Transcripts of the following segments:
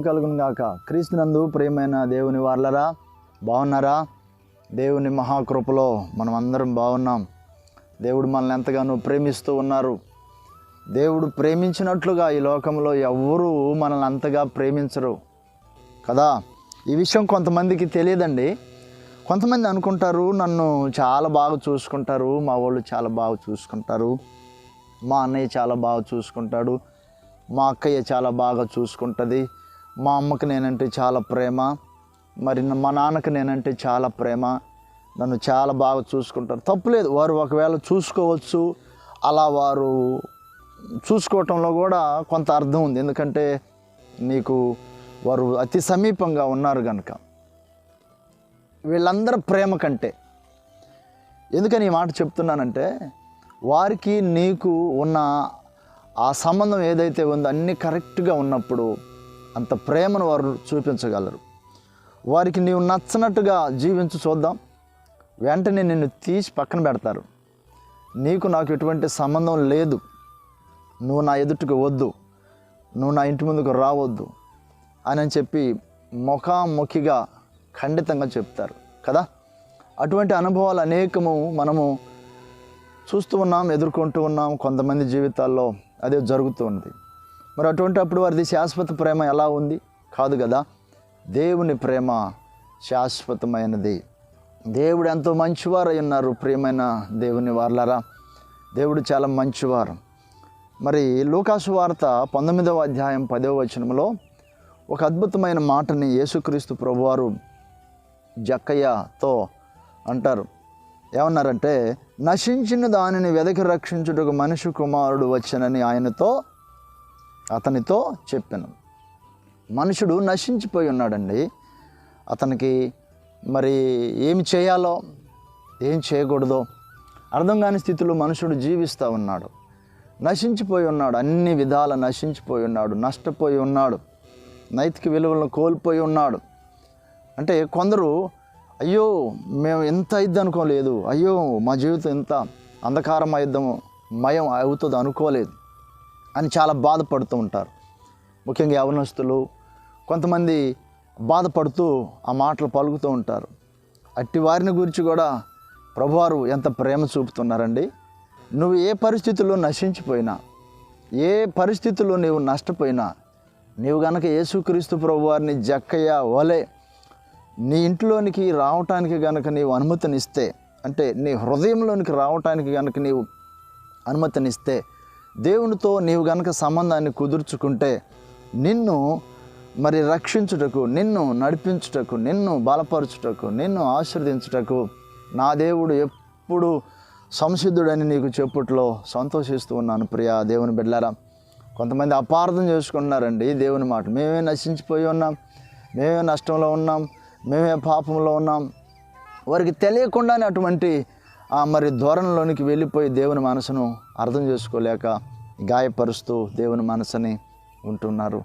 కలుగును గాక. క్రీస్తునందు ప్రియమైన దేవుని వాళ్ళరా బాగున్నారా దేవుని మహాకృపలో మనం అందరం బాగున్నాం దేవుడు మనల్ని ఎంతగానో ప్రేమిస్తూ ఉన్నారు. దేవుడు ప్రేమించినట్లుగా ఈ లోకంలో ఎవ్వరూ మనల్ని అంతగా ప్రేమించరు. కదా? ఈ విషయం కొంతమందికి తెలియదండి. కొంతమంది అనుకుంటారు నన్ను చాలా బాగా చూసుకుంటారు మా వాళ్ళు చాలా బాగా చూసుకుంటారు మా అన్నయ్య చాలా బాగా చూసుకుంటాడు మా అక్కయ్య చాలా బాగా చూసుకుంటుంది మా అమ్మకి నేనంటే చాలా ప్రేమ మరి మా నాన్నకి నేనంటే చాలా ప్రేమ. నన్ను చాలా బాగా చూసుకుంటారు. తప్పులేదు వారు ఒకవేళ చూసుకోవచ్చు అలా వారు చూసుకోవటంలో కూడా కొంత అర్థం ఉంది. ఎందుకంటే నీకు వారు అతి సమీపంగా ఉన్నారు కనుక వీళ్ళందరి ప్రేమ కంటే. ఎందుకని ఈ మాట చెప్తున్నానంటే వారికి నీకు ఉన్న ఆ సంబంధం ఏదైతే ఉందో అన్నీ కరెక్ట్గా ఉన్నప్పుడు అంత ప్రేమను వారు చూపించగలరు. వారికి నీవు నచ్చినట్టుగా జీవించు చూద్దాం. వెంటనే నిన్ను తీసి పక్కన పెడతారు. నీకు నాకు ఎటువంటి సంబంధం లేదు. నువ్వు నా ఎదుటికి వద్దు. నువ్వు నా ఇంటి ముందుకు రావద్దు అని చెప్పి ముఖాముఖిగా ఖండితంగా చెప్తారు. కదా? అటువంటి అనుభవాలు అనేకము మనము చూస్తూ ఉన్నాం ఎదుర్కొంటూ ఉన్నాం కొంతమంది జీవితాల్లో అదే జరుగుతూ ఉంది మరి అటువంటి అప్పుడు వారిది శాశ్వత ప్రేమ ఎలా ఉంది? కాదు కదా. దేవుని ప్రేమ శాశ్వతమైనది. దేవుడు ఎంతో మంచివారు అయి ఉన్నారు ప్రియమైన దేవుని వార్లారా. దేవుడు చాలా మంచివారు. మరి లూకాసు వార్త పంతొమ్మిదవ అధ్యాయం పదవ వచనంలో ఒక అద్భుతమైన మాటని యేసుక్రీస్తు ప్రభువారు జక్కయ్యతో అంటారు. ఏమన్నారంటే నశించిన దానిని వెదకి రక్షించుటకు మనిషి కుమారుడు వచ్చనని ఆయనతో అతనితో చెప్పాను. మనుషుడు నశించిపోయి ఉన్నాడండి. అతనికి మరి ఏమి చేయాలో ఏం చేయకూడదో అర్థం కాని స్థితిలో మనుషుడు జీవిస్తూ ఉన్నాడు. నశించిపోయి ఉన్నాడు. అన్ని విధాల నశించిపోయి ఉన్నాడు. నష్టపోయి ఉన్నాడు. నైతిక విలువలను కోల్పోయి ఉన్నాడు. అంటే కొందరు అయ్యో మేము ఎంత అయిద్ది అనుకోలేదు అయ్యో మా జీవితం ఎంత అంధకారం అయిద్దాము మయం అవుతుంది అనుకోలేదు అని చాలా బాధపడుతూ ఉంటారు. ముఖ్యంగా యవనస్తులు కొంతమంది బాధపడుతూ ఆ మాటలు పలుకుతూ ఉంటారు. అట్టి వారిని గురించి కూడా ప్రభువారు ఎంత ప్రేమ చూపుతున్నారండి. నువ్వు ఏ పరిస్థితుల్లో నశించిపోయినా ఏ పరిస్థితుల్లో నీవు నష్టపోయినా నీవు గనక యేసుక్రీస్తు ప్రభువారిని జక్కయ్య వలే నీ ఇంట్లోనికి రావటానికి గనక నీవు అనుమతినిస్తే అంటే నీ హృదయంలోనికి రావటానికి గనక నీవు అనుమతినిస్తే దేవునితో నీవు గనక సంబంధాన్ని కుదుర్చుకుంటే నిన్ను మరి రక్షించుటకు నిన్ను నడిపించుటకు నిన్ను బలపరచుటకు నిన్ను ఆశీర్దించుటకు నా దేవుడు ఎప్పుడు సంసిద్ధుడని నీకు చెప్పుట్లో సంతోషిస్తూ ఉన్నాను ప్రియా దేవుని బిడ్డారా కొంతమంది అపార్థం చేసుకుంటున్నారండి దేవుని మాట. మేమే నశించిపోయి ఉన్నాం మేమే నష్టంలో ఉన్నాం మేమే పాపంలో ఉన్నాం. వారికి తెలియకుండానే అటువంటి ఆ మరి ధోరణిలోనికి వెళ్ళిపోయి దేవుని మనసును అర్థం చేసుకోలేక గాయపరుస్తూ దేవుని మనసుని ఉంటున్నారు.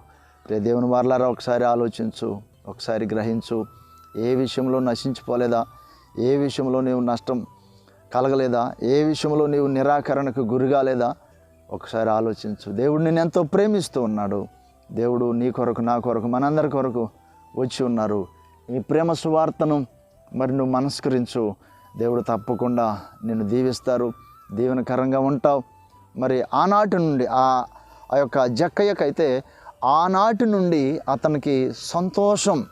దేవుని వారలారా ఒకసారి ఆలోచించు ఒకసారి గ్రహించు. ఏ విషయంలో నశించిపోలేదా? ఏ విషయంలో నీవు నష్టం కలగలేదా? ఏ విషయంలో నీవు నిరాకరణకు గురిగాలేదా? ఒకసారి ఆలోచించు. దేవుడు నేను ఎంతో ప్రేమిస్తూ ఉన్నాడు. దేవుడు నీ కొరకు నా కొరకు మనందరి కొరకు వచ్చి ఉన్నారు. ఈ ప్రేమ సువార్తను మరి నువ్వు మనస్కరించు. దేవుడు తప్పకుండా నిన్ను దీవిస్తారు దీవెనకరంగా ఉంటావు. మరి ఆనాటి నుండి ఆ ఆ యొక్క జక్కయ్యకైతే ఆనాటి నుండి అతనికి సంతోషం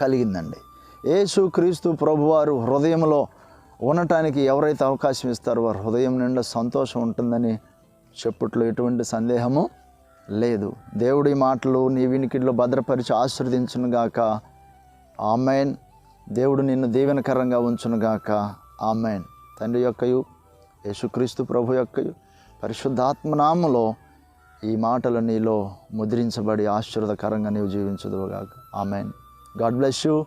కలిగిందండి. యేసు క్రీస్తు ప్రభువారు హృదయంలో ఉండటానికి ఎవరైతే అవకాశం ఇస్తారో వారి హృదయం నిండా సంతోషం ఉంటుందని చెప్పుట్లో ఎటువంటి సందేహము లేదు. దేవుడి మాటలు నీ వినికిడిలో భద్రపరిచి ఆశీర్వదించునుగాక. ఆమెన్. దేవుడు నిన్ను దీవెనకరంగా ఉంచునుగాక. ఆమెన్. తండ్రి యొక్కయు యేసుక్రీస్తు ప్రభు యొక్కయు పరిశుద్ధాత్మనామలో ఈ మాటలు నీలో ముద్రించబడి ఆశీర్వదకరంగా నీవు జీవించదువుగాక. ఆమెన్. God bless you.